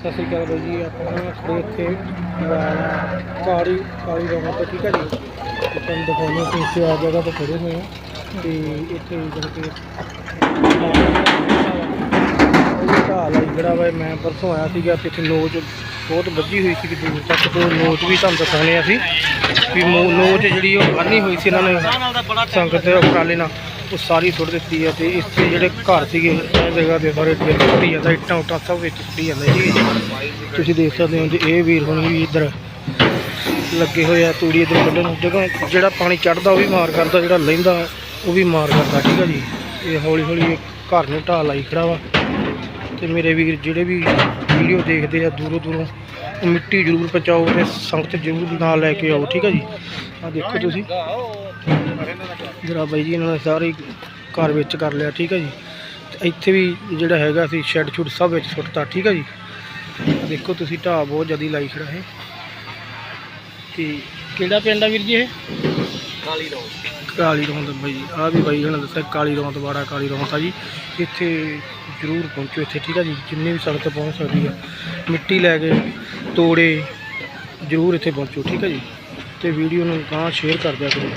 ਸਤਿ ਸ਼੍ਰੀ ਅਕਾਲ ਬਾਈ ਜੀ, ਆਪਾਂ ਨਾ ਖੜੇ ਇੱਥੇ ਵਾਲਾ ਕਾਲੀ ਕਾਲੀ ਰੋਡ ਤੇ, ਠੀਕ ਹੈ ਜੀ? ਤੇ ਤੁਹਾਨੂੰ ਦਿਖਾਉਂਦੇ ਕਿ ਇੱਥੇ ਆ ਜਗ੍ਹਾ ਤੇ ਖੜੇ ਹੋਏ ਆ ਤੇ ਇੱਥੇ ਜਿਹੜਾ ਕਿ ਢਾਲ ਆ ਜਿਹੜਾ ਵਾ ਮੈਂ ਪਰਸੋਂ ਆਇਆ ਸੀਗਾ, ਤੇ ਇੱਥੇ ਨੋਚ ਬਹੁਤ ਵੱਜੀ ਹੋਈ ਸੀ ਦੂਰ ਤੱਕ, ਤੋਂ ਨੋਚ ਵੀ ਤੁਹਾਨੂੰ ਦਿਖਾਉਣੇ ਆ ਸੀ ਵੀ ਮੋ- ਜਿਹੜੀ ਉਹ ਬੰਨੀ ਹੋਈ ਸੀ ਇਹਨਾਂ ਨੇ, ਸੰਗਤ ਦੇ ਉਪਰਾਲੇ ਨਾਲ। ਉਹ ਸਾਰੀ ਸੁੱਟ ਦਿੱਤੀ ਹੈ ਤੇ ਇੱਥੇ ਜਿਹੜੇ ਘਰ ਸੀਗੇ, ਇਹ ਜਗ੍ਹਾ ਦੇ ਸਾਰੇ ਵਿੱਚ ਜਾਂਦਾ ਇੱਟਾਂ ਉੱਟਾਂ ਸਭ ਵਿੱਚ ਸੁੱਟੀ ਜਾਂਦਾ ਜੀ ਤੁਸੀਂ ਦੇਖ ਸਕਦੇ ਹੋ ਜੀ, ਇਹ ਵੀਰ ਹੁਣ ਵੀ ਇੱਧਰ ਲੱਗੇ ਹੋਏ ਆ, ਤੂੜੀ ਇੱਧਰ ਕੱਢਣ ਨੂੰ। ਜਦੋਂ ਜਿਹੜਾ ਪਾਣੀ ਚੜਦਾ, ਉਹ ਵੀ ਮਾਰ ਕਰਦਾ, ਜਿਹੜਾ ਲੈਂਦਾ, ਉਹ ਵੀ ਮਾਰ ਕਰਦਾ, ਠੀਕ ਆ ਜੀ। ਇਹ ਹੌਲੀ ਹੌਲੀ ਘਰ ਨੂੰ ਢਾਹ ਲਾਈ ਖੜਾ ਵਾ। ਤੇ ਮੇਰੇ ਵੀਰ ਜਿਹੜੇ ਵੀ ਵੀਡੀਓ ਦੇਖਦੇ ਆ ਦੂਰੋਂ ਦੂਰੋਂ ਉਹ ਮਿੱਟੀ ਜ਼ਰੂਰ ਪਹੁੰਚਾਓ ਤੇ ਸੰਗਤ ਜ਼ਰੂਰ ਨਾਲ ਲੈ ਕੇ ਆਓ, ਠੀਕ ਆ ਜੀ। ਆ ਦੇਖੋ ਤੁਸੀਂ। ਜਰਾ ਬਾਈ ਜੀ ਇਹਨਾਂ ਨੇ ਸਾਰੇ ਘਰ ਵਿੱਚ ਕਰ ਲਿਆ ਠੀਕ ਹੈ ਜੀ। ਤੇ ਇੱਥੇ ਵੀ ਜਿਹੜਾ ਹੈਗਾ ਸੀ ਸ਼ੈੱਡ ਛੁੱਟ ਸਭ ਵਿੱਚ ਸੁੱਟਤਾ ਠੀਕ ਹੈ ਜੀ। ਦੇਖੋ ਤੁਸੀਂ ਢਾਹ ਬਹੁਤ ਜ਼ਿਆਦਾ ਲਾਈ ਖੜਾ ਹੈ ਤੇ ਕਿਹੜਾ ਪਿੰਡ ਆ ਵੀਰ ਜੀ ਇਹ? ਕਾਲੀ ਰੋਡ ਕਾਲੀ ਰੌਂਦ ਬਾਈ ਜੀ। ਆ ਵੀ ਬਾਈ ਹੁਣ ਦੱਸਿਆ ਕਾਲੀ ਰੌਂਦ ਬਾੜਾ ਕਾਲੀ ਰੌਂਦ ਆ ਜੀ। ਇੱਥੇ ਜ਼ਰੂਰ ਪਹੁੰਚੋ ਇੱਥੇ ਠੀਕ ਹੈ ਜੀ। ਜਿੰਨੀ ਵੀ ਸੰਗਤ ਪਹੁੰਚ ਸਕਦੀ ਆ। ਮਿੱਟੀ ਲੈ ਕੇ ਤੋੜੇ ਜ਼ਰੂਰ ਇੱਥੇ ਪਹੁੰਚੋ ਠੀਕ ਹੈ ਜੀ। ਤੇ ਵੀਡੀਓ ਨੂੰ ਗਾਂ ਸ਼ੇਅਰ ਕਰ ਦਿਆ ਕਰੋ।